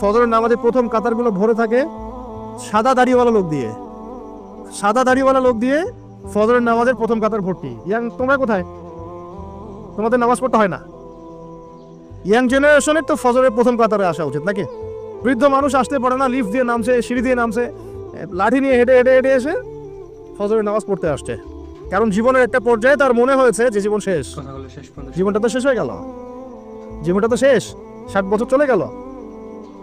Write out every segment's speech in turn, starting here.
ফজরের নামাজে প্রথম কাতারগুলো ভরে থাকে সাদা দাড়িওয়ালা লোক দিয়ে। সাদা দাড়িওয়ালা লোক দিয়ে ফজরের নামাজের প্রথম কাতার ভর্তি। ইয়াং তোমরা কোথায়? তোমাদের নামাজ পড়তে হয় না? ইয়াং জেনারেশনের তো ফজরের প্রথম কাতারে আসা উচিত নাকি? বৃদ্ধ মানুষ আসতে পারে না লিফট দিয়ে নামছে সিঁড়ি দিয়ে নামছে লাঠি নিয়ে হেঁটে হেঁটে হেঁটে এসে ফজরের নামাজ পড়তে আসছে। কারণ জীবনের একটা পর্যায়ে তার মনে হয়েছে যে জীবন শেষ। জীবনটা তো শেষ হয়ে গেল। জীবনটা তো শেষ ষাট বছর চলে গেল।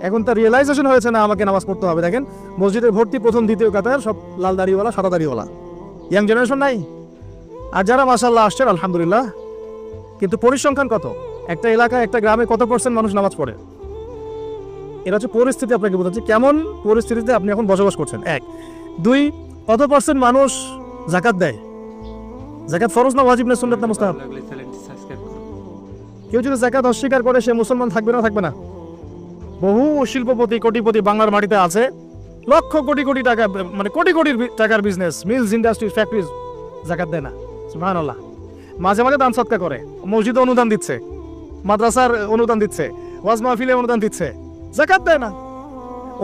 এখন তার রিয়েলাইজেশন হয়েছে না আমাকে নামাজ পড়তে হবে। দেখেন মসজিদের ভর্তি প্রথম দ্বিতীয় কাতার সব লাল দাড়িওয়ালা সাদা দাড়িওয়ালা। ইয়াং জেনারেশন নাই? আর যারা মাসাল্লাহ আসছেন আলহামদুলিল্লাহ কিন্তু পরিসংখ্যান কত? একটা এলাকায় একটা গ্রামে কত পার্সেন্ট মানুষ নামাজ পড়ে? এটা হচ্ছে পরিস্থিতি আপনাকে বোঝাচ্ছি কেমন পরিস্থিতিতে আপনি এখন বসবাস করছেন? এক। দুই কত পার্সেন্ট মানুষ জাকাত দেয়? জাকাত ফরজ না ওয়াজিব না সুন্নাত না মুস্তাহাব? কেউ যদি জাকাত অস্বীকার করে সে মুসলমান থাকবে না থাকবে না। বহু শিল্পপতি কোটিপতি বাংলার মাটিতে আছে। লক্ষ কোটি কোটি টাকা মানে কোটি কোটি টাকার বিজনেস মিলস ইন্ডাস্ট্রিজ ফ্যাক্টরিজ জাকাত দেয় না। সুবহানাল্লাহ। মাঝে মাঝে দান সৎকার করে। মসজিদে অনুদান দিচ্ছে। মাদ্রাসার অনুদান দিচ্ছে। ওয়াজ মাহফিলে অনুদান দিচ্ছে। জাকাত দেয় না।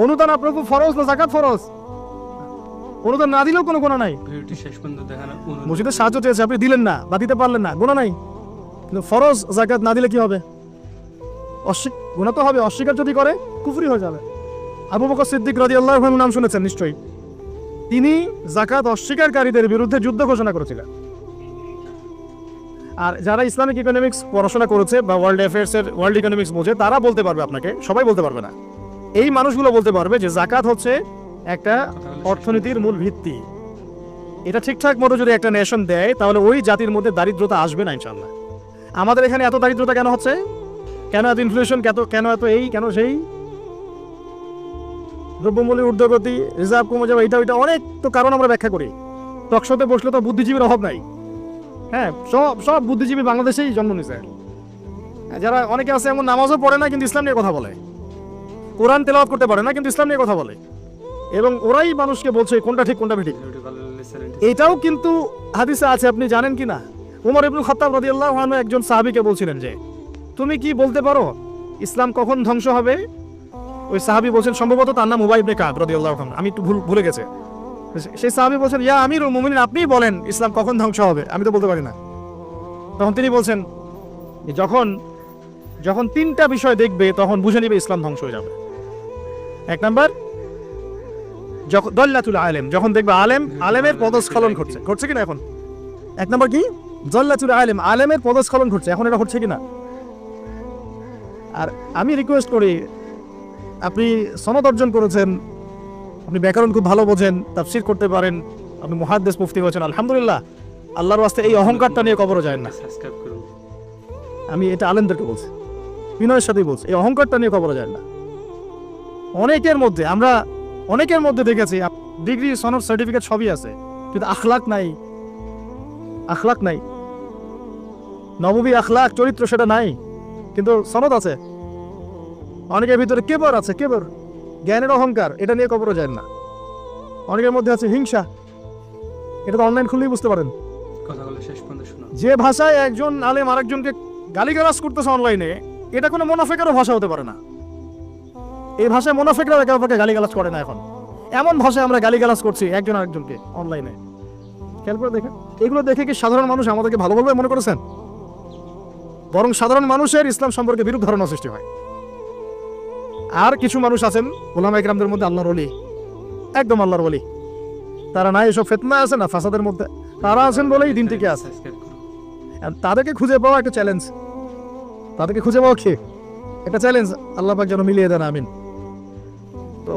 অনুদান আপনার খুব ফরজ না জাকাত ফরজ? অনুদান না দিলেও কোনো গোনা নাই। মসজিদের সাহায্য চেয়েছে আপনি দিলেন না বা দিতে পারলেন না গোনা নাই। কিন্তু ফরজ জাকাত না দিলে কি হবে? অস্বীক গোনা তো হবে, অস্বীকার যদি করে, কুফরি হয়ে যাবে। আবু বকর সিদ্দিক রাজি আল্লাহ নাম শুনেছেন নিশ্চয়ই। তিনি জাকাত অস্বীকারীদের বিরুদ্ধে যুদ্ধ ঘোষণা করেছিলেন। আর যারা ইসলামিক ইকোনমিক্স পড়াশোনা করেছে বা ওয়ার্ল্ড অ্যাফেয়ার্সের ওয়ার্ল্ড ইকোনমিক্স বোঝে, তারা বলতে পারবে আপনাকে, সবাই বলতে পারবে না। এই মানুষগুলো বলতে পারবে যে জাকাত হচ্ছে একটা অর্থনীতির মূল ভিত্তি। এটা ঠিকঠাক মতো যদি একটা নেশন দেয়, তাহলে ওই জাতির মধ্যে দারিদ্রতা আসবে না ইনশাল্লাহ আমাদের এখানে এত দারিদ্রতা কেন হচ্ছে? কেন এত ইনফ্লেশন কেন কেন এত এই, কেন সেই? দ্রব্যমূল্যের ঊর্ধ্বগতি রিজার্ভ কমে যাবে এটা ওইটা অনেক তো কারণ আমরা ব্যাখ্যা করি। টকশোতে বসলে তো বুদ্ধিজীবীর অভাব নাই। হ্যাঁ সব সব বুদ্ধিজীবী বাংলাদেশেই জন্ম নিছে। যারা অনেকে আছে, এমন নামাজও পড়ে না, কিন্তু ইসলাম নিয়ে কথা বলে। কোরআন তেলাওয়াত করতে পারে না, কিন্তু ইসলাম নিয়ে কথা বলে। এবং ওরাই মানুষকে বলছে, কোনটা ঠিক, কোনটা চ্যানেলটি এটাও কিন্তু হাদিসে আছে, আপনি জানেন কি না উমর ইবনুল খাত্তাব রাদিয়াল্লাহু আনহু একজন সাহাবীকে বলছিলেন যে তুমি কি বলতে পারো? ইসলাম কখন ধ্বংস হবে? ওই সাহাবী বলছেন, সম্ভবত তার নাম উবাই ইবনে কাব আনহু। আমি একটু ভুল, ভুলে গেছে। সেই সাহাবী বলছেন, ইয়া আমিরুল মুমিনিন, আপনিই বলেন ইসলাম কখন ধ্বংস হবে? আমি তো বলতে পারি না। তখন তিনি বলছেন যখন যখন তিনটা বিষয় দেখবে, তখন বুঝে নিবে ইসলাম ধ্বংস হয়ে যাবে। এক নাম্বার যখন দল্লাতুল আলেম, যখন দেখবে আলেম, আলেমের পদস্খলন ঘটছে। ঘটছে কিনা এখন? এক নম্বর কি? জল্লাতুল আলেম, আলেমের পদস্খলন ঘটছে। এখন এটা ঘটছে কিনা আর আমি রিকোয়েস্ট করি আপনি সনদ অর্জন করেছেন আপনি ব্যাকরণ খুব ভালো বোঝেন তাফসির করতে পারেন আপনি মহাদ্দেশ মুফতি হয়েছেন আলহামদুলিল্লাহ। আল্লাহর ওয়াস্তে এই অহংকারটা নিয়ে কবরও যায় না। আমি এটা আলেমদেরকে বলছি বিনয়ের সাথেই বলছি এই অহংকারটা নিয়ে কবরও যায় না। অনেকের মধ্যে আমরা অনেকের মধ্যে দেখেছি ডিগ্রি সনদ সার্টিফিকেট সবই আছে কিন্তু আখলাক নাই। আখলাক নাই। নববী আখলাক চরিত্র সেটা নাই। কিন্তু সনদ আছে। অনেকের ভিতরে কেবর আছে কেবর। জ্ঞানের অহংকার এটা নিয়ে কবরও যায় না। অনেকের মধ্যে আছে হিংসা। এটা তো অনলাইন খুললেই বুঝতে পারেন। যে ভাষায় একজন আলেম আরেকজনকে গালিগালাজ করতেছে অনলাইনে এটা কোনো মোনাফেকেরও ভাষা হতে পারে না। এই ভাষায় মোনাফেকরা একে অপরকে গালিগালাজ করে না এখন। এমন ভাষায় আমরা গালিগালাজ করছি একজন আরেকজনকে অনলাইনে খেয়াল করে দেখেন। এগুলো দেখে কি সাধারণ মানুষ আমাদেরকে ভালো বলবে মনে করেছেন? বরং সাধারণ মানুষের ইসলাম সম্পর্কে বিরূপ ধারণা সৃষ্টি হয়। আর কিছু মানুষ আছেন ওলামা ইকরামদের মধ্যে আল্লাহর অলি একদম আল্লাহর অলি তারা না এসব ফেতনা আছে, না ফাসাদের মধ্যে। তারা আছেন বলেই দিন থেকে আছে। তাদেরকে খুঁজে পাওয়া একটা চ্যালেঞ্জ তাদেরকে খুঁজে পাওয়া কি? একটা চ্যালেঞ্জ আল্লাহ পাক যেন মিলিয়ে দেন, আমিন। তো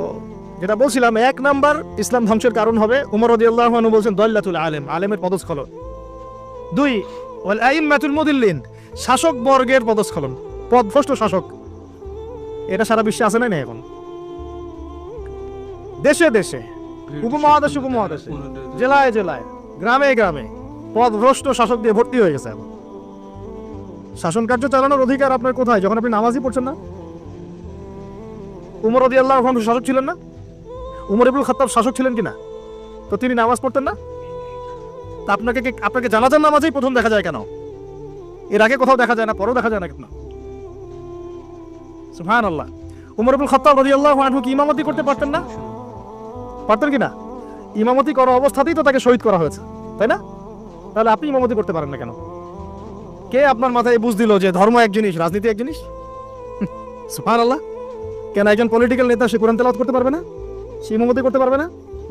যেটা বলছিলাম, এক নাম্বার ইসলাম ধ্বংসের কারণ হবে, উমর রাদিয়াল্লাহু আনহু বলছেন, দল্লাতুল আলেম, আলেমের পদস্খলন দুই, ওয়াল আইম্মাতুল মুদিল্লিন। শাসক বর্গের পদস্খলন পদভ্রষ্ট শাসক। এটা সারা বিশ্বে আছে না না এখন? দেশে দেশে উপমহাদেশ, উপমহাদেশে। জেলায় জেলায় গ্রামে গ্রামে পদভ্রষ্ট শাসক দিয়ে ভর্তি হয়ে গেছে এখন। শাসন কার্য চালানোর অধিকার আপনার কোথায়? যখন আপনি নামাজই পড়ছেন না? উমর রদি আল্লাহ শাসক ছিলেন না? উমর ইবুল খাত্তাব শাসক ছিলেন কিনা? তো তিনি নামাজ পড়তেন না? তা আপনাকে আপনাকে জানাজার নামাজেই প্রথম দেখা যায় কেন? এর আগে কোথাও দেখা যায় না, পরেও দেখা যায় না কেন সুহান আল্লাহ উমর আবুল খত্তাব রাদিয়াল্লাহু আনহু কি ইমামতি করতে পারতেন না? পারতেন কি না? ইমামতি করা অবস্থাতেই তো তাকে শহীদ করা হয়েছে, তাই না? তাহলে আপনি ইমামতি করতে পারেন না কেন? কে আপনার মাথায় বুঝ দিল যে ধর্ম এক জিনিস, রাজনীতি এক জিনিস? সুফান সুবহানাল্লাহ। কেন একজন পলিটিক্যাল নেতা সে কোরআন তেলাওয়াত করতে পারবে না? সে ইমামতি করতে পারবে না?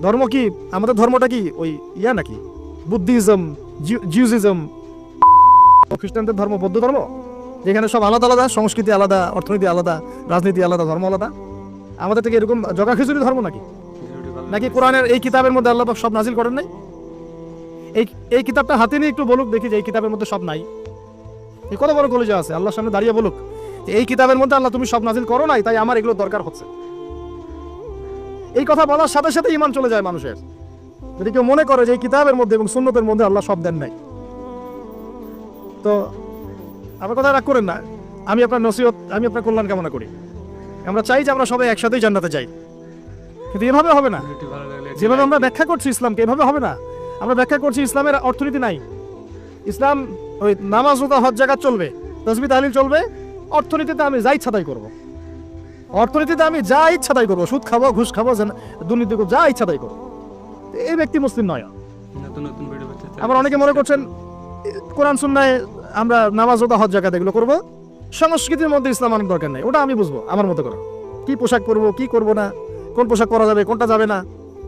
ধর্ম কি? আমাদের ধর্মটা কি ওই ইয়া নাকি? বুদ্ধিজম জিউজিজম খ্রিস্টানদের ধর্ম, বৌদ্ধ ধর্ম? যেখানে সব আলাদা আলাদা, সংস্কৃতি আলাদা, অর্থনীতি আলাদা, রাজনীতি আলাদা, ধর্ম আলাদা। আমাদের থেকে এরকম জগা খিচুড়ি ধর্ম নাকি? নাকি কোরআনের এই কিতাবের মধ্যে আল্লাহ সব নাজিল করেন নাই? এই এই কিতাবটা হাতে নিয়ে একটু বলুক, দেখি যে এই কিতাবের মধ্যে সব নাই। এই কত বড় কলেজে আছে, আল্লাহর সামনে দাঁড়িয়ে বলুক এই কিতাবের মধ্যে আল্লাহ তুমি সব নাজিল করো নাই, তাই আমার এগুলো দরকার হচ্ছে। এই কথা বলার সাথে সাথে ইমান চলে যায় মানুষের। যদি কেউ মনে করে যে এই কিতাবের মধ্যে এবং সুন্নতের মধ্যে আল্লাহ সব দেন নাই। তো আমার কথা রাগ করেন না। আমি আপনার নসিহত আমি আপনার কল্যাণ কামনা করি। আমরা চাই যে আমরা সবাই একসাথেই জান্নাতে যাই। কিন্তু এভাবে হবে না। যেভাবে আমরা ব্যাখ্যা করছি ইসলামকে এভাবে হবে না। আমরা ব্যাখ্যা করছি ইসলামের অর্থনীতি নাই। ইসলাম ওই নামাজ রোজা হজ জায়গা চলবে তসবি তাহলিল চলবে। অর্থনীতিতে আমি যা ইচ্ছা তাই করব। অর্থনীতিতে আমি যা ইচ্ছা তাই করব। সুদ খাব ঘুষ খাব দুর্নীতি করব যা ইচ্ছা তাই করব। এই ব্যক্তি মুসলিম নয়। আবার অনেকে মনে করছেন কোরআন সুন্নায় আমরা নামাজ রোজা হজ জায়গা এগুলো করব। সংস্কৃতির মধ্যে ইসলাম আনার দরকার নেই। ওটা আমি বুঝব, আমার মতো করে। কি পোশাক পরবো, কি করব না, কোন পোশাক করা যাবে, কোনটা যাবে না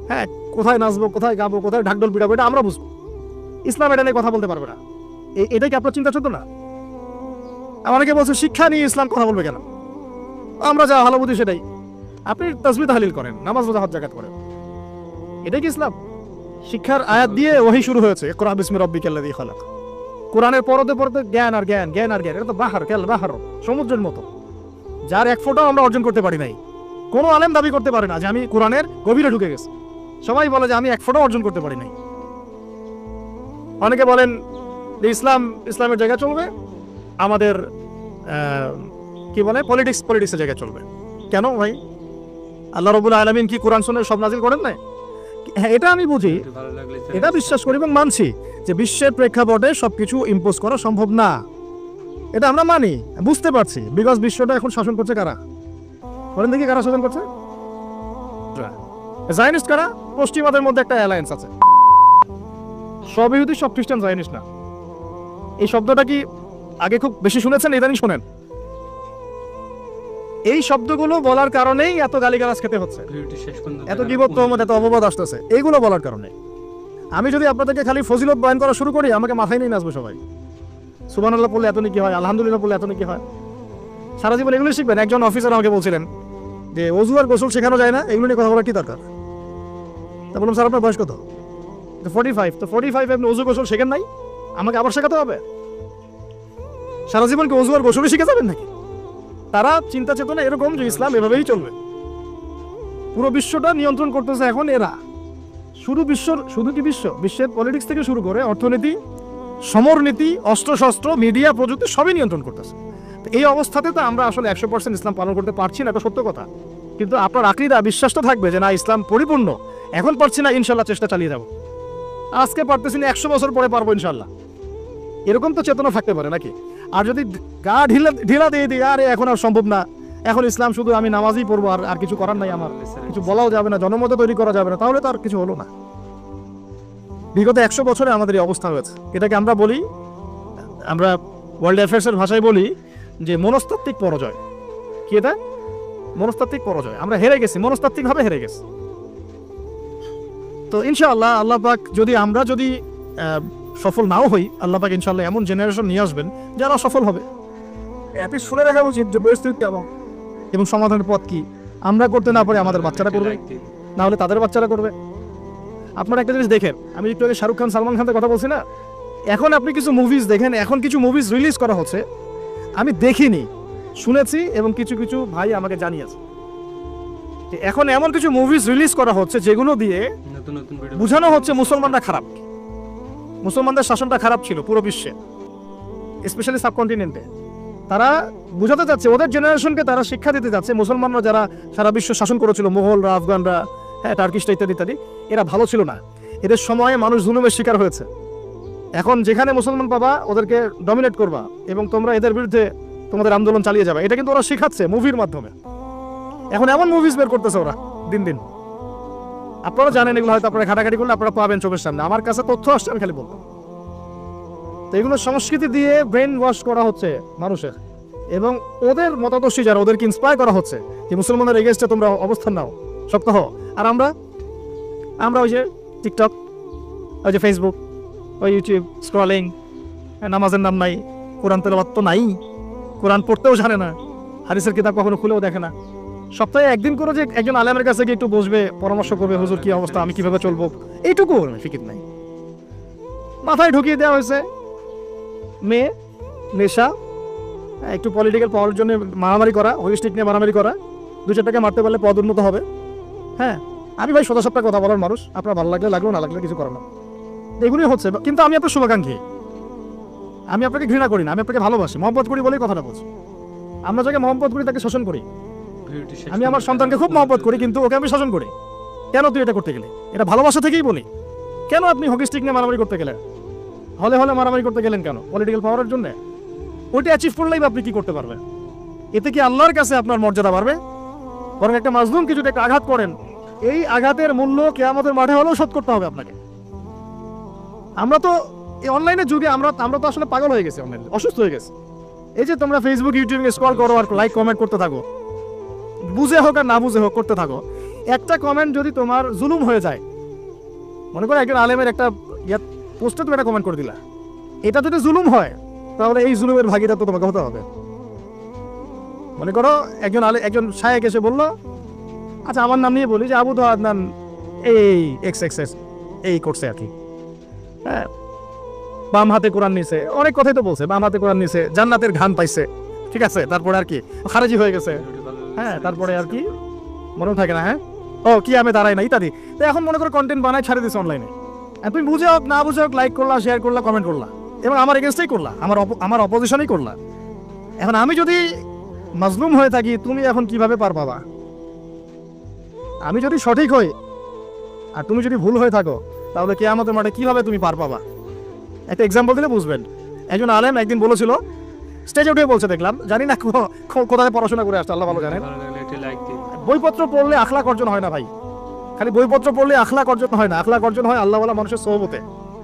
হ্যাঁ কোথায় নাচবো, কোথায় গাবো, কোথায় ঢাকঢোল পিটাবো, এটা আমরা বুঝব। ইসলাম এটা নিয়ে কথা বলতে পারবে না। এটাই কি আপনার চিন্তা চলতো না? আমাকে বলছে, শিক্ষা নিয়ে ইসলাম কথা বলবে কেন? আমরা যা ভালো বুঝি সেটাই। আপনি তসবি তাহলিল করেন, নামাজ রোজা হজ জাকাত করেন। এটাই কি ইসলাম? শিক্ষার আয়াত দিয়ে ওহি শুরু হয়েছে। কোরআন বিসমি রব্বিকাল্লাযী খালাক। কোরআনের পরতে পরতে জ্ঞান আর জ্ঞান জ্ঞান আর জ্ঞান, এটা তো বাহার কেল বাহার, সমুদ্রের মতো। যার এক ফোঁটাও আমরা অর্জন করতে পারি নাই। কোনো আলেম দাবি করতে পারে না যে আমি কোরআনের গভীরে ঢুকে গেছি। সবাই বলে যে আমি এক ফোঁটাও অর্জন করতে পারি নাই। অনেকে বলেন যে ইসলাম, ইসলামের জায়গায় চলবে, আমাদের কি বলে পলিটিক্স পলিটিক্সের জায়গায় চলবে। কেন ভাই? আল্লাহ রবুল আলমিন কি কোরআন শুনে সব নাজিল করেন নাই? হ্যাঁ এটা আমি বুঝি। এটা বিশ্বাস করি এবং মানছি যে বিশ্বের প্রেক্ষাপটে সবকিছু ইম্পোজ করা সম্ভব না। এটা আমরা মানি বুঝতে পারছি। বিকজ বিশ্বটা এখন শাসন করছে কারা? বলেন দেখি কারা শাসন করছে। জায়নিস্ট কারা? পশ্চিমাদের মধ্যে একটা অ্যালায়েন্স আছে। সব ইহুদি সব খ্রিস্টান জায়নিস্ট না। এই শব্দটা কি আগে খুব বেশি শুনেছেন? ইদানিং শোনেন। এই শব্দগুলো বলার কারণেই এত গালিগালাজ খেতে হচ্ছে। এত দেখার বিপদ এত অপবাদ আসতেছে এইগুলো বলার কারণে। আমি যদি আপনাদেরকে খালি ফজিলত বয়ান করা শুরু করি আমাকে মাথায় নিয়ে নাচবে সবাই। সুবানাল্লাহ পড়লে এত নাকি হয় আলহামদুলিল্লাহ পড়লে এত নাকি হয়। সারা জীবন এগুলো শিখবেন। একজন অফিসার আমাকে বলছিলেন যে অজু আর গোসল শেখানো যায় না এগুলো নিয়ে কথা বলার কি দরকার? তা বললাম স্যার আপনার বয়স কত? তো ফর্টি ফাইভ তো ফর্টি ফাইভ আপনি অজু গোসল শেখেন নাই? আমাকে আবার শেখাতে হবে? সারা জীবন কি অজু আর গোসলই শিখে যাবেন নাকি? তারা চিন্তা চেতনা এরকম যে ইসলাম এভাবেই চলবে। পুরো বিশ্বটা নিয়ন্ত্রণ করতেছে এখন এরা। শুধু বিশ্বর, শুধু কি বিশ্ব? বিশ্বের পলিটিক্স থেকে শুরু করে অর্থনীতি সমরনীতি অস্ত্রশস্ত্র মিডিয়া প্রযুক্তি সবই নিয়ন্ত্রণ করতেছে। এই অবস্থাতে তো আমরা আসলে একশো পার্সেন্ট ইসলাম পালন করতে পারছি না, এটা সত্য কথা। কিন্তু আপনার আকৃদা, বিশ্বাস তো থাকবে যে না, ইসলাম পরিপূর্ণ। এখন পারছি না ইনশাল্লাহ চেষ্টা চালিয়ে যাব। আজকে পারতেছি না, একশো বছর পরে পারব ইনশাল্লাহ এরকম তো চেতনা থাকতে পারে নাকি? আর যদি গা ঢিলা ঢিলা দিয়ে দিই, আরে এখন আর সম্ভব না। এখন ইসলাম শুধু আমি নামাজই পড়ব আর আর কিছু করার নাই আমার। কিছু বলাও যাবে না, জনমত তৈরি করা যাবে না, তাহলে তো আর কিছু হলো না। বিগত একশো বছরে আমাদের এই অবস্থা হয়েছে। এটাকে আমরা বলি, আমরা ওয়ার্ল্ড অ্যাফেয়ার্সের ভাষায় বলি যে মনস্তাত্ত্বিক পরাজয়। কি এটা? মনস্তাত্ত্বিক পরাজয়। আমরা হেরে গেছি, মনস্তাত্ত্বিকভাবে হেরে গেছি। তো ইনশাআল্লাহ আল্লাহ পাক যদি আমরা যদি সফল নাও হই আল্লাহ পাক ইনশাআল্লাহ এমন জেনারেশন নিয়ে আসবেন যারা সফল হবে। এটি শুনে রাখা উচিত যে পরিস্থিতি কেমন এবং সমাধানের পথ কি? আমরা করতে না পারি আমাদের বাচ্চারা করবে। না হলে তাদের বাচ্চারা করবে। আপনারা একটা জিনিস দেখেন আমি একটু আগে শাহরুখ খান সালমান খানের কথা বলছি না? এখন আপনি কিছু মুভিজ দেখেন এখন কিছু মুভিজ রিলিজ করা হচ্ছে। আমি দেখিনি শুনেছি এবং কিছু কিছু ভাই আমাকে জানিয়েছে। এখন এমন কিছু মুভিজ রিলিজ করা হচ্ছে যেগুলো দিয়ে নতুন নতুন বোঝানো হচ্ছে মুসলমানরা খারাপ। মুসলমানদের শাসনটা খারাপ ছিল পুরো বিশ্বে স্পেশালি সাবকন্টিনেন্টে তারা বোঝাতে যাচ্ছে ওদের জেনারেশনকে তারা শিক্ষা দিতে যাচ্ছে মুসলমানরা যারা সারা বিশ্ব শাসন করেছিল মোগলরা আফগানরা হ্যাঁ টার্কিশটা ইত্যাদি ইত্যাদি, এরা ভালো ছিল না। এদের সময়ে মানুষ জুলুমের শিকার হয়েছে। এখন যেখানে মুসলমান পাবা, ওদেরকে ডমিনেট করবা এবং তোমরা এদের বিরুদ্ধে তোমাদের আন্দোলন চালিয়ে যাবে। এটা কিন্তু ওরা শেখাচ্ছে মুভির মাধ্যমে। এখন এমন মুভিজ বের করতেছে ওরা, দিন দিন। আপনারা জানেন এগুলো হয়তো আপনারা ঘাটাঘাটি করলে আপনারা পাবেন চোখের সামনে। আমার কাছে তথ্য আসছে, আমি খালি বলব। তো এগুলো সংস্কৃতি দিয়ে ব্রেন ওয়াশ করা হচ্ছে মানুষের। এবং ওদের মতাদর্শী যারা, ওদেরকে ইন্সপায়ার করা হচ্ছে যে মুসলমানের এগেনস্টে তোমরা অবস্থান নাও, শক্ত হও। আর আমরা আমরা ওই যে টিকটক ওই যে ফেসবুক ওই ইউটিউব স্ক্রলিং নামাজের নাম নাই, কোরআন তেলাওয়াত তো নাই। কোরআন পড়তেও জানে না হারিসের কিতাব কখনো খুলেও দেখে না। সপ্তাহে একদিন করে যে একজন আলেমের কাছে গিয়ে একটু বসবে, পরামর্শ করবে, হুজুর, কি অবস্থা? আমি কীভাবে চলবো? এইটুকু ফিকির নাই। মাথায় ঢুকিয়ে দেওয়া হয়েছে। মেয়ে, নেশা একটু পলিটিক্যাল পাওয়ার জন্য মারামারি করা হলিস্টিক নিয়ে মারামারি করা, দু চার টাকা মারতে পারলে পদ উন্নত হবে। হ্যাঁ আমি ভাই সদা সপ্তাহ কথা বলার মানুষ। আপনার ভালো লাগলে লাগল, না লাগলে কিছু করে না। এগুলোই হচ্ছে। কিন্তু আমি আপনার শুভাকাঙ্ক্ষী। আমি আপনাকে ঘৃণা করি না, আমি আপনাকে ভালোবাসি। মহব্বত করি বলেই কথাটা বলছি। আমরা যাকে মহব্বত করি, তাকে শোষণ করি। ভিডিওটি শেষ আমি আমার সন্তানকে খুব মহব্বত করি কিন্তু ওকে আমি শাসন করি। কেন তুই এটা করতে গেলে? এটা ভালোবাসা থেকেই বলি। কেন আপনি হকি স্টিক নিয়ে মারামারি করতে গেলেন? হলে হলে মারামারি করতে গেলেন কেন? পলিটিক্যাল পাওয়ারের জন্য? ওইটা অ্যাচিভ করলেই আপনি কি করতে পারবেন? এতে কি আল্লাহর কাছে আপনার মর্যাদা বাড়বে? বরং একটা মাজলুম কিছু একটা আঘাত করেন। এই আঘাতের মূল্য কেয়ামতের মাঠে হলেও শোধ করতে হবে আপনাকে। আমরা তো এই অনলাইনের যুগে আমরা আমরা তো আসলে পাগল হয়ে গেছি অনলাইনে অসুস্থ হয়ে গেছি। এই যে তোমরা ফেসবুক ইউটিউবে স্ক্রল করো আর লাইক কমেন্ট করতে থাকো। বুঝে হোক আর না বুঝে হোক, করতে থাকো। একটা কমেন্ট যদি তোমার জুলুম হয়ে যায়, মনে করো একজন আলেমের একটা পোস্টে তুমি একটা কমেন্ট করে দিলা। এটা যদি জুলুম হয়, তাহলে এই জুলুমের ভাগিদার তো তোমাকে হতে হবে। মনে করো একজন আলে, একজন শায়েক এসে বলল আচ্ছা আমার নাম নিয়ে বলি যে আবু তো আদনান এই এক্স এক্স এক্স এই করছে আর কি। হ্যাঁ বাম হাতে কোরআন নিছে, অনেক কথাই তো বলছে, বাম হাতে কোরআন নিছে, জান্নাতের ঘান পাইছে, ঠিক আছে, তারপরে আর কি, খারাজি হয়ে গেছে। হ্যাঁ তারপরে আর কি। মনেও থাকে না হ্যাঁ? ও, কি আমি দাঁড়াই না, ইত্যাদি। তো এখন মনে করো কন্টেন্ট বানাই ছাড়ে দিছে অনলাইনে তুমি বুঝে হোক, না বুঝে হোক লাইক করলা শেয়ার করলা কমেন্ট করলা। এবং আমার এগেনস্টেই করলা, আমার আমার অপোজিশনই করলা। এখন আমি যদি মাজলুম হয়ে থাকি, তুমি এখন কীভাবে পার পাবা? আমি যদি সঠিক হই, আর তুমি যদি ভুল হয়ে থাকো, তাহলে কে আমাদের মাঠে কীভাবে তুমি পার পাবা? একটা এক্সাম্পল দিলে বুঝবেন। একজন আলেম একদিন বলেছিল স্টেজে উঠে বলছে, দেখলাম, জানি না কোথায় পড়াশোনা করে আসছে, আল্লাহ ভালো জানেন। বইপত্র পড়লে আখলাক অর্জন হয় না ভাই। খালি বইপত্র পড়লে আখলাক অর্জন হয় না। আখলাক অর্জন হয় আল্লাহওয়ালা মানুষের সৌবতে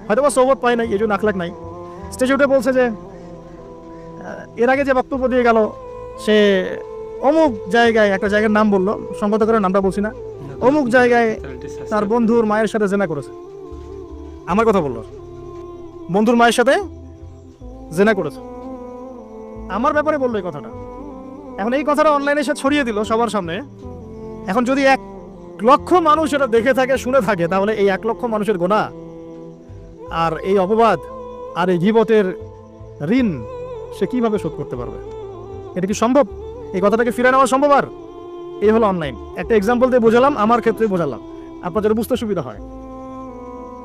হয়তো বা সৌবত পায় নাই, এই জন্য আখলাক নাই। স্টেজে উঠে বলছে যে এর আগে যে বক্তব্য দিয়ে গেল, সে অমুক জায়গায়, একটা জায়গার নাম বলল সংগত করে নামটা বলছি না, অমুক জায়গায় তার বন্ধুর মায়ের সাথে জেনা করেছে। আমার কথা বলল। বন্ধুর মায়ের সাথে জেনা করেছে। আমার ব্যাপারে বলল এই কথাটা। এখন এই কথাটা অনলাইনে এসে ছড়িয়ে দিল সবার সামনে। এখন যদি এক লক্ষ মানুষ এটা দেখে থাকে, শুনে থাকে, তাহলে এই এক লক্ষ মানুষের গোনা। আর এই অপবাদ আর এই জীবতের ঋণ সে কীভাবে শোধ করতে পারবে? এটা কি সম্ভব? এই কথাটাকে ফিরে নেওয়া সম্ভব আর? এই হলো অনলাইন একটা এক্সাম্পল দিয়ে বোঝালাম, আমার ক্ষেত্রে বোঝালাম। আপনার যেন বুঝতে সুবিধা হয়।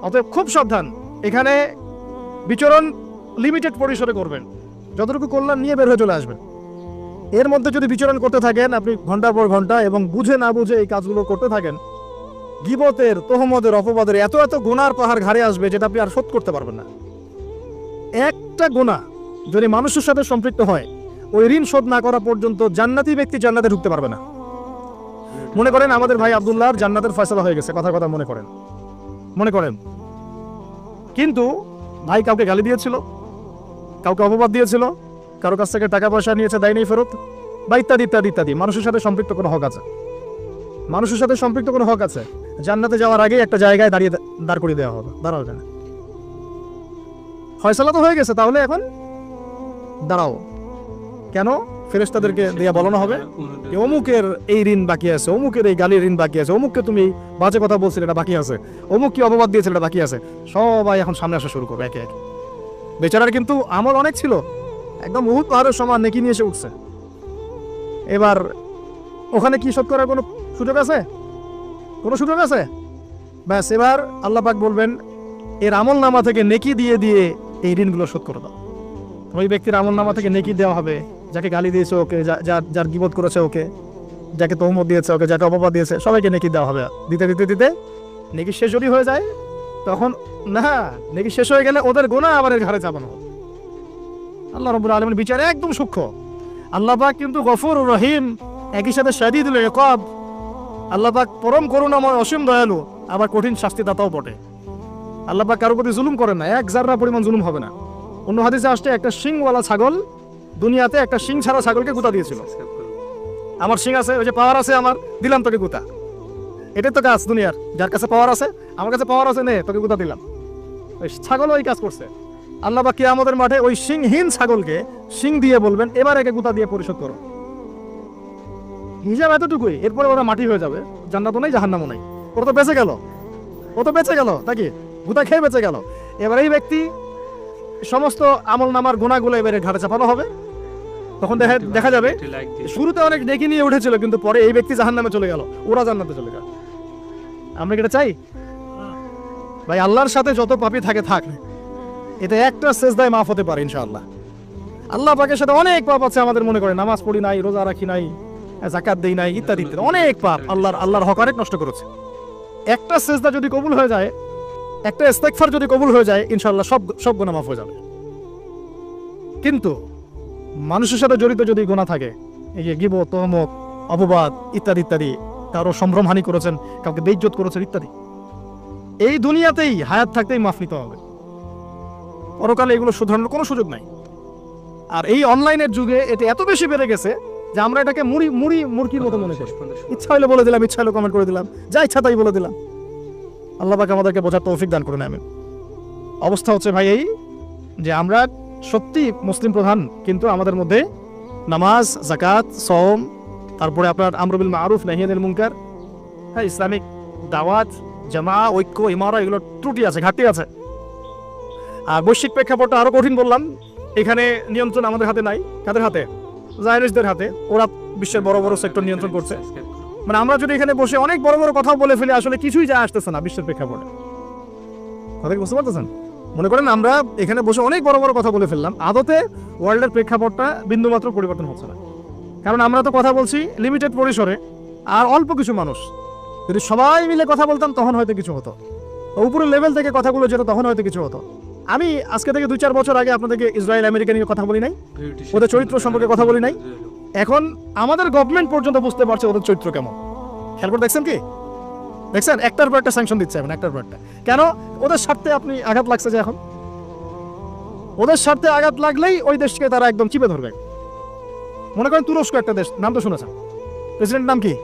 অতএব খুব সাবধান। এখানে বিচরণ লিমিটেড পরিসরে করবেন। যতটুকু কল্যাণ নিয়ে বের হয়ে চলে আসবেন। এর মধ্যে যদি বিচরণ করতে থাকেন, আপনি ঘণ্টার পর ঘণ্টা এবং বুঝে না বুঝে এই কাজগুলো করতে থাকেন, গিবতের, তোহমদের, অপবাদের এত এত গুনার পাহাড় ঘাড়ে আসবে যেটা আপনি আর শোধ করতে পারবেন না। একটা গুণা যদি মানুষের সাথে সম্পৃক্ত হয়, ওই ঋণ শোধ না করা পর্যন্ত জান্নাতি ব্যক্তি জান্নাতে ঢুকতে পারবে না। মনে করেন আমাদের ভাই আব্দুল্লাহর জান্নাতের ফয়সালা হয়ে গেছে, কথা কথা মনে করেন। মনে করেন। কিন্তু ভাই কাউকে গালি দিয়েছিল? কাউকে অপবাদ দিয়েছিল? কারও কাছ থেকে টাকা পয়সা নিয়েছে, দেয় নেই ফেরত? বা ইত্যাদি ইত্যাদি ইত্যাদি। মানুষের সাথে সম্পৃক্ত কোনো হক আছে? মানুষের সাথে সম্পৃক্ত কোনো হক আছে? জান্নাতে যাওয়ার আগেই একটা জায়গায় দাঁড়িয়ে দাঁড় করিয়ে দেওয়া হবে। দাঁড়াও কেন ফয়সালা তো হয়ে গেছে, তাহলে এখন? দাঁড়াও। কেন? ফেরেশতাদেরকে দিয়ে বলানো হবে? অমুকের এই ঋণ বাকি আছে, অমুকের এই গালির ঋণ বাকি আছে, অমুককে তুমি বাজে কথা বলছিলে, এটা বাকি আছে। অমুক কি অপবাদ দিয়েছিল এটা বাকি আছে। সবাই এখন সামনে আসা শুরু করবে, একে একে। বেচারার কিন্তু আমল অনেক ছিল। একদম বহুত পাহাড়ের সমান নেকি নিয়ে এসে উঠছে। এবার ওখানে কি শোধ করার কোনো সুযোগ আছে? কোনো সুযোগ আছে? ব্যাস, এবার আল্লাহ পাক বলবেন, এর আমল নামা থেকে নেকি দিয়ে দিয়ে এই ঋণগুলো শোধ করে দাও। ওই ব্যক্তির আমল নামা থেকে নেকি দেওয়া হবে। যাকে গালি দিয়েছে ওকে যার যার গিবত করেছে ওকে, যাকে তহমত দিয়েছে ওকে, যাকে অপবাদ দিয়েছে, সবাইকে নেকি দেওয়া হবে। দিতে দিতে দিতে নেকি শেষ যদি হয়ে যায়, তখন না নাকি শেষ হয়ে গেলে ওদের গোনা আবার ঘাড়ে চাপানো আল্লাহ রবুল আলমের বিচারে একদম সূক্ষ্ম। আল্লাহ পাক কিন্তু গফুর রহিম, একই সাথে শাদি দিল কব আল্লাহ পাক পরম করুণাময়, অসীম দয়ালু, আবার কঠিন শাস্তি দাতাও বটে। আল্লাহ পাক কারোর প্রতি জুলুম করেন না, এক জাররা পরিমাণ জুলুম হবে না। অন্য হাদিসে আসছে, একটা শিংওয়ালা ছাগল, দুনিয়াতে একটা শিং ছাড়া ছাগলকে গুতা দিয়েছিল। আমার শিং আছে, ওই যে পাওয়ার আছে আমার, দিলাম তোকে গুতা। এটাই তো কাজ দুনিয়ার, যার কাছে পাওয়ার আছে, আমার কাছে পাওয়ার আছে, নে, তোকে গুতা দিলাম। ছাগল ওই কাজ করছে। আল্লাহ বা কিয়ামতের মাঠে ওই সিংহীন ছাগলকে সিং দিয়ে বলবেন এবার একে গুতা দিয়ে পরিশোধ করো। হিসাব এতটুকুই এরপরে ওরা মাটি হয়ে যাবে জান্নাতও নেই জাহান্নামও নেই। ওরা তো বেঁচে গেল। ও তো বেঁচে গেল নাকি? গুতা খেয়ে বেঁচে গেল। এবার এই ব্যক্তি সমস্ত আমল নামার গুণাগুলো এবারে ঘাড়ে চাপানো হবে। তখন দেখা দেখা যাবে শুরুতে অনেক ডেকে নিয়ে উঠেছিল কিন্তু পরে এই ব্যক্তি জাহান নামে চলে গেল ওরা জান্নাতে চলে গেল আমরা কি এটা চাই? ভাই, আল্লাহর সাথে যত পাপি থাকে, থাক। এটা একটা সেজদায় মাফ হতে পারে, ইনশাআল্লাহ। আল্লাহ পাকের সাথে অনেক পাপ আছে আমাদের মনে করে নামাজ পড়ি নাই, রোজা রাখি নাই জাকাত দেই নাই, ইত্যাদি ইত্যাদি। অনেক পাপ আল্লাহর আল্লাহর হক অনেক নষ্ট করেছে। একটা সেজদা যদি কবুল হয়ে যায়, একটা ইস্তেগফার যদি কবুল হয়ে যায়, ইনশাআল্লাহ সব সব গুনাহ মাফ হয়ে যাবে। কিন্তু মানুষের সাথে জড়িত যদি গোনা থাকে, এই যে গিব তহমক অপবাদ, ইত্যাদি ইত্যাদি, কারও সম্ভ্রমহানি করেছেন, কাউকে বেইজ্জত করেছেন, ইত্যাদি এই দুনিয়াতেই হায়াত থাকতেই মাফ নিতে হবে। পরকালে এগুলো শুধরানোর কোনো সুযোগ নাই। আর এই অনলাইনের যুগে এটা এত বেশি বেড়ে গেছে যে আমরা এটাকে মুড়ি মুড়ি, মুরগির মতো মনে করি। ইচ্ছা হলে বলে দিলাম, ইচ্ছা হলে কমেন্ট করে দিলাম, যা ইচ্ছা তাই বলে দিলাম। আল্লাহ পাক আমাদেরকে বোঝার তৌফিক দান করে আমি অবস্থা হচ্ছে ভাই এই যে আমরা সত্যি মুসলিম প্রধান, কিন্তু আমাদের মধ্যে নামাজ জাকাত সওম, তারপরে আপনার আমরুবিল মারুফ, নাহিয়ানিল মুনকার হ্যাঁ ইসলামিক দাওয়াত জামা, ঐক্য ইমারা এগুলো ত্রুটি আছে, ঘাটতি আছে। আর বৈশ্বিক প্রেক্ষাপটটা আরও কঠিন বললাম। এখানে নিয়ন্ত্রণ আমাদের হাতে নাই। কাদের হাতে? জায়নিসদের হাতে। ওরা বিশ্বের বড় বড় সেক্টর নিয়ন্ত্রণ করছে। মানে আমরা যদি এখানে বসে অনেক বড় বড় কথা বলে ফেলি, আসলে কিছুই যায় আসতেছে না বিশ্বের প্রেক্ষাপটে। কথা বুঝতে পারতেছেন? মনে করেন আমরা এখানে বসে অনেক বড় বড় কথা বলে ফেললাম। আদতে ওয়ার্ল্ডের প্রেক্ষাপটটা বিন্দুমাত্র পরিবর্তন হচ্ছে না। কারণ আমরা তো কথা বলছি লিমিটেড পরিসরে। আর অল্প কিছু মানুষ। যদি সবাই মিলে কথা বলতাম, তখন হয়তো কিছু হতো। উপরের লেভেল থেকে কথাগুলো যেত, তখন হয়তো কিছু হতো। আমি আজকে থেকে দুই চার বছর আগে আপনাদেরকে ইসরায়েল, আমেরিকা নিয়ে কথা বলি নাই। ওদের চরিত্র সম্পর্কে কথা বলি নাই? এখন আমাদের গভর্নমেন্ট পর্যন্ত বুঝতে পারছে ওদের চরিত্র কেমন। খেয়াল করে দেখছেন কি? দেখছেন? একটার পর একটা স্যাংশন দিচ্ছে এখন, একটার পর একটা। কেন? ওদের স্বার্থে আপনি আঘাত লাগছে যে এখন। ওদের স্বার্থে আঘাত লাগলেই ওই দেশকে তারা একদম চিপে ধরবে। মনে করেন তুরস্ক একটা দেশ, নাম তো শুনেছেন। প্রেসিডেন্ট নাম কি?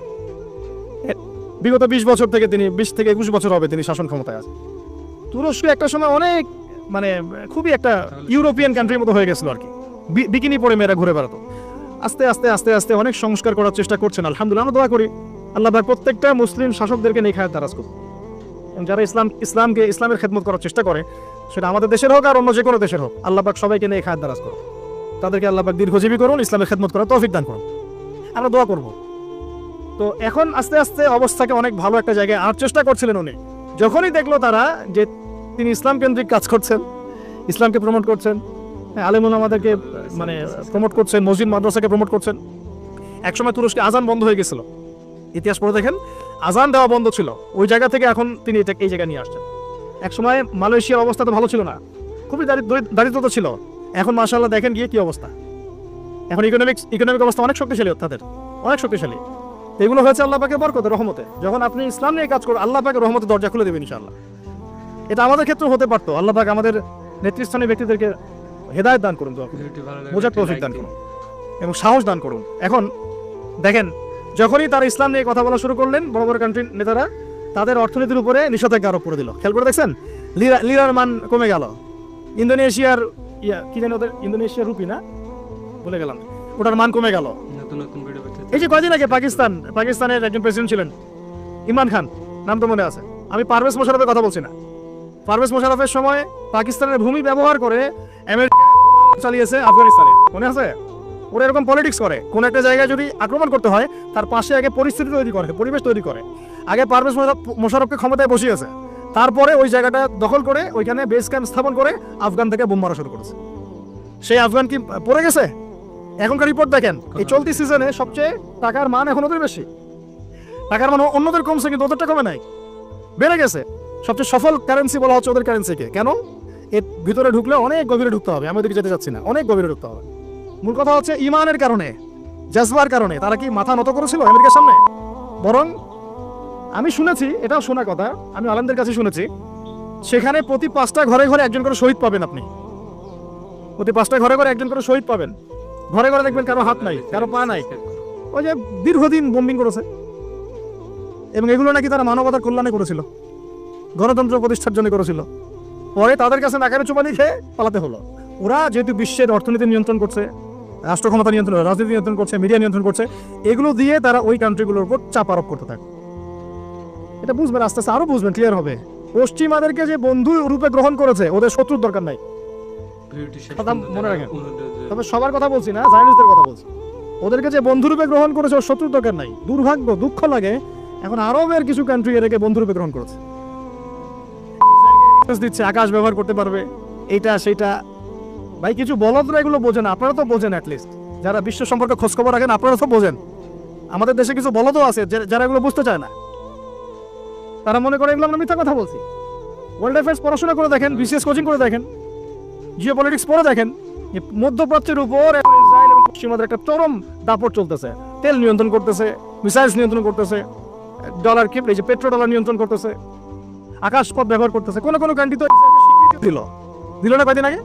বিগত বিশ বছর থেকে তিনি, বিশ থেকে একুশ বছর হবে তিনি শাসন ক্ষমতায় আছে তুরস্ক একটা সময় অনেক মানে খুবই একটা ইউরোপিয়ান কান্ট্রির মতো হয়ে গেছিল আর কি। বিকিনি পরে মেয়েরা ঘুরে বেড়াতো। আস্তে আস্তে আস্তে আস্তে অনেক সংস্কার করার চেষ্টা করছেন। আলহামদুলিল্লাহ, আমরা দোয়া করি। আল্লাহ পাক প্রত্যেকটা মুসলিম শাসকদেরকে নিয়ে খায়াত দারাজ করুন যারা ইসলাম, ইসলামকে, ইসলামের খেদমত করার চেষ্টা করে, সেটা আমাদের দেশের হোক আর অন্য যে কোনো দেশের হোক, আল্লাহ পাক সবাইকে নিয়ে খায়াত দারাজ করুন তাদেরকে আল্লাহ পাক দীর্ঘজীবী করুন, ইসলামের খেদমত করার তৌফিক দান করুন। আমরা দোয়া করব। তো এখন আস্তে আস্তে অবস্থাকে অনেক ভালো একটা জায়গায় আনার চেষ্টা করছিলেন উনি। যখনই দেখল তারা যে তিনি ইসলাম কেন্দ্রিক কাজ করছেন ইসলামকে প্রমোট করছেন হ্যাঁ, আলেমুল আমাদেরকে মানে প্রমোট করছেন মসজিদ মাদ্রাসাকে প্রমোট করছেন একসময় তুরস্কে আজান বন্ধ হয়ে গেছিল। ইতিহাস পড়ে দেখেন আজান দেওয়া বন্ধ ছিল। ওই জায়গা থেকে এখন তিনি এটা- এই জায়গায় নিয়ে আসছেন। একসময় মালয়েশিয়ার অবস্থা তো ভালো ছিল না। খুবই দারি- দরি- দারিদ্রতা ছিল। এখন মাশাআল্লাহ দেখেন গিয়ে কি অবস্থা। এখন ইকোনমিক ইকোনমিক অবস্থা অনেক শক্তিশালী তাদের। অনেক শক্তিশালী। এগুলো হয়েছে আল্লাহ পাকে বরকতে রহমতে। যখন আপনি ইসলাম নিয়ে কাজ করুন আল্লাহ পাকে রহমতে দরজা খুলে দেবেন ইনশাআল্লাহ। এটা আমাদের ক্ষেত্রে হতে পারতো। আল্লাহ পাক আমাদের নেতৃস্থানীয় ব্যক্তিদেরকে হেদায়ত দান করুন বোঝার তৌফিক দান করুন এবং সাহস দান করুন। এখন দেখেন যখনই তারা ইসলাম নিয়ে কথা বলা শুরু করলেন বড় বড় কান্ট্রির নেতারা তাদের অর্থনীতির উপরে নিষেধাজ্ঞা আরোপ করে দিল। খেয়াল করে দেখছেন? লিরা লিরার মান কমে গেল। ইন্দোনেশিয়ার ইয়া কি জানি ওদের ইন্দোনেশিয়ার রুপি না? বলে গেলাম। ওটার মান কমে গেল। নতুন নতুন এই যে কয়দিন আগে পাকিস্তান, পাকিস্তানের একজন প্রেসিডেন্ট ছিলেন, ইমরান খান, নাম তো মনে আছে। আমি পারভেজ মোশারফের কথা বলছি না। পারভেজ মোশারফের সময় পাকিস্তানের ভূমি ব্যবহার করে আমেরিকা চালিয়েছে আফগানিস্তানে। মনে আছে? ওরা এরকম পলিটিক্স করে। কোন একটা জায়গায় যদি আক্রমণ করতে হয়, তার পাশে আগে পরিস্থিতি তৈরি করে, পরিবেশ তৈরি করে। আগে পারভেজ মোশারফকে ক্ষমতায় বসিয়েছে। তারপরে ওই জায়গাটা দখল করে ওইখানে বেস ক্যাম্প স্থাপন করে আফগান থেকে বোম মারা শুরু করেছে। সেই আফগান কি পড়ে গেছে? এখনকার রিপোর্ট দেখেন, এই চলতি সিজনে সবচেয়ে টাকার মান এখন ওদের বেশি। টাকার মান অন্যদের কমছে কিন্তু ওদেরটা কমে নাই। বেড়ে গেছে। সবচেয়ে সফল কারেন্সি বলা হচ্ছে ওদের কারেন্সিকে কেন? এর ভিতরে ঢুকলে অনেক গভীরে ঢুকতে হবে। আমি ওদিকে যেতে চাচ্ছি না। অনেক গভীরে ঢুকতে হবে। মূল কথা হচ্ছে ইমানের কারণে, জাজবার কারণে। তারা কি মাথা নত করেছিল আমেরিকার সামনে? বরং, আমি শুনেছি, এটাও শোনা কথা, আমি আলমদের কাছে শুনেছি, সেখানে প্রতি পাঁচটা ঘরে ঘরে একজন করে শহীদ পাবেন আপনি। প্রতি পাঁচটা ঘরে ঘরে একজন করে শহীদ পাবেন। ঘরে ঘরে দেখবেন কারও হাত নাই কারও পা নাই। ওই যে দীর্ঘদিন বোম্বিং করেছে। এবং এগুলো নাকি তারা মানবতার কল্যাণে করেছিল। গণতন্ত্র প্রতিষ্ঠার জন্য করেছিল। পরে তাদের কাছে নাকারে চুপানি খেয়ে পালাতে হলো। ওরা যেহেতু বিশ্বের অর্থনীতি নিয়ন্ত্রণ করছে রাষ্ট্র ক্ষমতা নিয়ন্ত্রণ রাজনীতি নিয়ন্ত্রণ করছে মিডিয়া নিয়ন্ত্রণ করছে এগুলো দিয়ে তারা ওই কান্ট্রিগুলোর উপর চাপ আরোপ করতে থাকে। এটা বুঝবেন আস্তে আস্তে আরও বুঝবেন ক্লিয়ার হবে। পশ্চিমাদেরকে যে বন্ধু রূপে গ্রহণ করেছে ওদের শত্রুর দরকার নাই। মনে রাখেন। তবে সবার কথা বলছি না জার্নালিস্টদের কথা বলছি। ওদেরকে যে বন্ধুরূপে গ্রহণ করেছে, ওর শত্রুর নাই। দুর্ভাগ্য, দুঃখ লাগে। এখন আরবের কিছু কান্ট্রি এটাকে বন্ধুরূপে গ্রহণ করেছে। দিচ্ছে, আকাশ ব্যবহার করতে পারবে, এইটা সেটা ভাই, কিছু বলদরা এগুলো বোঝেন আপনারা তো বোঝেন অ্যাটলিস্ট যারা বিশ্ব সম্পর্কে খোঁজখবর রাখেন, আপনারা তো বোঝেন। আমাদের দেশে কিছু বলদও আছে যারা এগুলো বুঝতে চায় না। তারা মনে করে এগুলো আমরা মিথ্যা কথা বলছি। ওয়ার্ল্ড অ্যাফেয়ার্স পড়াশোনা করে দেখেন বিসিএস কোচিং করে দেখেন জিও পলিটিক্স পড়ে দেখেন। মধ্যপ্রাচ্যের উপর একটা চরম দাপট চলতেছে। তেল নিয়ন্ত্রণ করতেছে মিসাইলস নিয়ন্ত্রণ করতেছে ডলার এই যে পেট্রো ডলার নিয়ন্ত্রণ করতেছে আকাশপথ ব্যবহার করতেছে। কোন কোন কান্ট্রি তো দিল। দিল না আগে?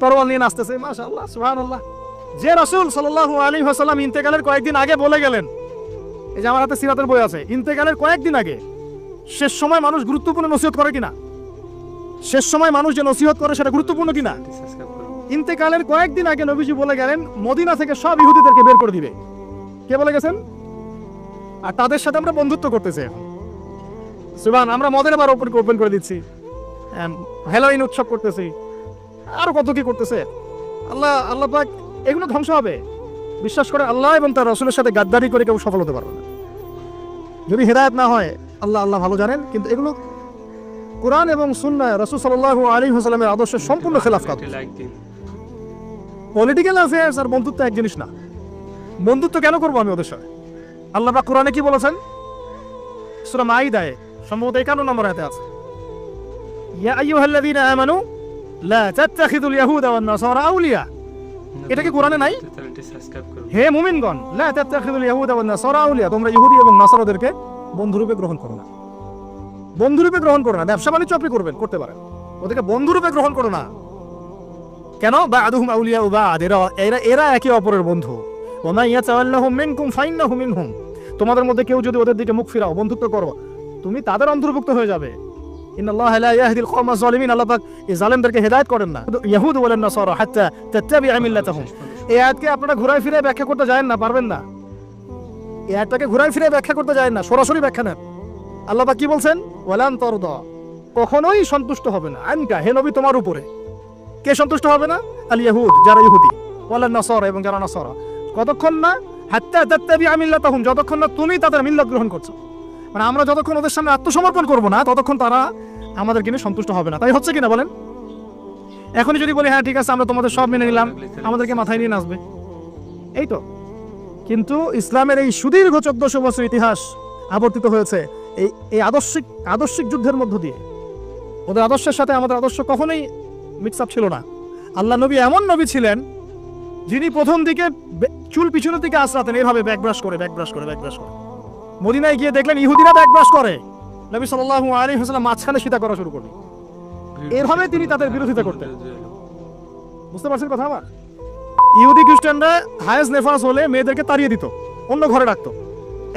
তরোয়াল নিয়ে নাচতেছে যে রাসূল আলাইহি ওয়াসাল্লাম ইন্তেকালের কয়েকদিন আগে বলে গেলেন, এই যে আমার হাতে সিরাতের বই আছে, ইন্তেকালের কয়েকদিন আগে, শেষ সময় মানুষ গুরুত্বপূর্ণ নসিহত করে কিনা? শেষ সময় মানুষ যে নসিহত করে সেটা গুরুত্বপূর্ণ কিনা। ইন্তেকালের কয়েকদিন আগে নবীজি বলে গেলেন, মদিনা থেকে সব ইহুদিদেরকে বের করে দিবে। কে বলে গেছেন? আর তাদের সাথে আমরা বন্ধুত্ব করতেছি এখন। সুবান আমরা মদের বার ওপেন ওপেন করে দিচ্ছি। হ্যালোইন উৎসব করতেছি। আর কত কি করতেছে? আল্লাহ আল্লাহ পাক, এগুলো ধ্বংস হবে। বিশ্বাস করে আল্লাহ এবং তার রসুলের সাথে গাদ্দারি করে কেউ সফল হতে পারবে না। যদি হেদায়ত না হয়, আল্লাহ আল্লাহ ভালো জানেন, কিন্তু এগুলো কোরআন এবং সুন্নাহ রসুল সাল্লাহ আলী হাসলামের আদর্শের সম্পূর্ণ খেলাফ কাজ। পলিটিক্যাল অ্যাফেয়ার্স আর বন্ধুত্ব এক জিনিস না। বন্ধুত্ব কেন করব আমি ওদের সাথে? আল্লাহ পাক কোরআনে কি বলেছেন? সূরা মাইদায়ে সম্ভবত 51 নম্বর আয়াতে আছে। ইয়া আইয়ুহাল্লাযীনা আমানু, লা তাত্তাখিযুল ইয়াহুদা ওয়ান নাসারা আউলিয়া। এটা কি কোরআনে নাই? হে মুমিনগণ, লা তাত্তাখিযুল ইয়াহুদা ওয়ান নাসারা আউলিয়া, তোমরা ইহুদি এবং নাসারাদেরকে বন্ধুরূপে গ্রহণ করো না। বন্ধুরূপে গ্রহণ করো না ব্যবসা বাণিজ্য আপনি করবেন, করতে পারেন। ওদেরকে বন্ধুরূপে গ্রহণ করো না। কেন? বা আদুহুম আউলিয়া বা এরা এরা এরা একে অপরের বন্ধু। ওমা ইয়াতাওয়াল্লাহুম মিনকুম ফাইন্নাহু মিনহুম। তোমাদের মধ্যে কেউ যদি ওদের দিকে মুখ ফিরাও, বন্ধুত্ব করো। তুমি তাদের অন্তর্ভুক্ত হয়ে যাবে। ইন্নাল্লাহ লা ইয়াহদিল কওমা যালিমিন আল্লাহ পাক এই জালেমদেরকে হেদায়েত করেন না। ইহুদ ওয়ালান নাসারা হাত্তা তাত্তাবি'a মিল্লাতাহুম। এই আয়াতকে আপনারা ঘুরায় ফিরে ব্যাখ্যা করতে যায় না, পারবেন না। এই আয়াতটাকে ঘুরায় ফিরে ব্যাখ্যা করতে যায় না, সরাসরি ব্যাখ্যা নেন। আল্লাহ পাক কি বলছেন? ওয়ালান তরদ। কখনোই সন্তুষ্ট হবে না। আনকা, হে নবী তোমার উপরে। কে সন্তুষ্ট হবে না? আল ইয়াহুদ, যারা ইহুদি। ওয়ালান নাসারা এবং যারা নাসারা। কতক্ষণ না হাত্তা তাত্তাবি আমিল্লাতাহুম যতক্ষণ না তুমি তাদের মিল্লাত গ্রহণ করছ। মানে আমরা যতক্ষণ ওদের সামনে আত্মসমর্পণ করব না, ততক্ষণ তারা আমাদেরকে নিয়ে সন্তুষ্ট হবে না। তাই হচ্ছে কিনা বলেন? এখনই যদি বলি হ্যাঁ ঠিক আছে, আমরা তোমাদের সব মেনে নিলাম, আমাদেরকে মাথায় নিয়ে নাচবে। এই তো। কিন্তু ইসলামের এই সুদীর্ঘ চোদ্দশো বছর ইতিহাস আবর্তিত হয়েছে এই এই আদর্শিক আদর্শিক যুদ্ধের মধ্য দিয়ে। ওদের আদর্শের সাথে আমাদের আদর্শ কখনোই মিক্স আপ ছিল না। আল্লাহ নবী এমন নবী ছিলেন, যিনি প্রথম দিকে চুল পিছনের দিকে আশ্রাতেন এভাবে ব্যাক ব্রাশ করে ব্যাক ব্রাশ করে ব্যাক ব্রাশ করে। মদিনায় গিয়ে দেখলেন ইহুদিরা ব্যাক ব্রাশ করে। নবী সাল্লাল্লাহু আলাইহি ওয়াসাল্লাম মাঝখানে সীতা করা শুরু করলেন। এভাবে তিনি তাদের বিরোধিতা করতেন। বুঝতে পারছেন কথা আমার? ইহুদি খ্রিস্টানরা হায়েস নেফাস হলে মেয়েদেরকে তাড়িয়ে দিত, অন্য ঘরে রাখতো।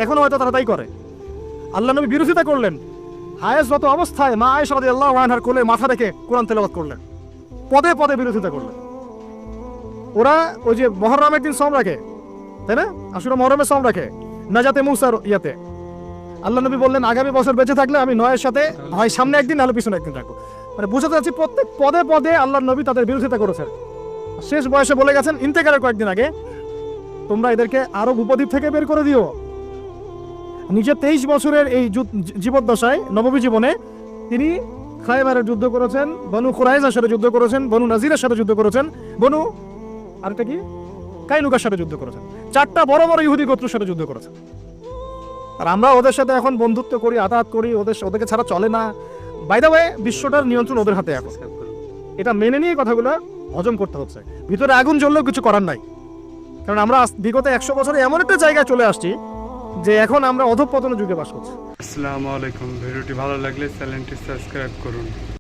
এখনও হয়তো তারা তাই করে। আল্লাহ নবী বিরোধিতা করলেন। হায়েসরত অবস্থায় মা আয়েশা আল্লাহ আনহার কোলে মাথা রেখে কোরআন তেলাওয়াত করলেন। পদে পদে বিরোধিতা করলেন ওরা ওই যে মহরমের দিন সম রাখে, তাই না? আসলে মহরমের সম রাখে, নাজাতে মুসার ইয়াতে। আল্লাহ নবী বললেন, আগামী বছর বেঁচে থাকলে আমি নয়ের সাথে, হয় সামনে একদিন, নাহলে পিছনে একদিন রাখব। মানে বুঝতে চাচ্ছি, প্রত্যেক পদে পদে আল্লাহ নবী তাদের বিরোধিতা করেছেন শেষ বয়সে বলে গেছেন ইন্তেকারের কয়েকদিন আগে তোমরা এদেরকে আরব উপদ্বীপ থেকে বের করে দিও। নিজের তেইশ বছরের এই জীবদ্দশায় নবমী জীবনে তিনি খাইবারের যুদ্ধ করেছেন, বনু খুরাইজার সাথে যুদ্ধ করেছেন, বনু নাজিরের সাথে যুদ্ধ করেছেন, বনু আরেকটা কি? কাইনুকার সাথে যুদ্ধ করেছেন। চারটা বড় বড় ইহুদি গোত্রের সাথে যুদ্ধ করেছেন। আর আমরা ওদের সাথে এখন বন্ধুত্ব করি, আতাত করি, ওদের ওদেরকে ছাড়া চলে না। বাইদা ওয়ে বিশ্বটার নিয়ন্ত্রণ ওদের হাতে এখন। এটা মেনে নিয়ে কথাগুলো হজম করতে হচ্ছে। ভিতরে আগুন জ্বললেও কিছু করার নাই। কারণ আমরা বিগত একশো বছরে এমন একটা জায়গায় চলে আসছি যে এখন আমরা অধঃপতন যুগে বাস করছি। আসসালামু আলাইকুম। ভিডিওটি ভালো লাগলে চ্যানেলটি সাবস্ক্রাইব করুন।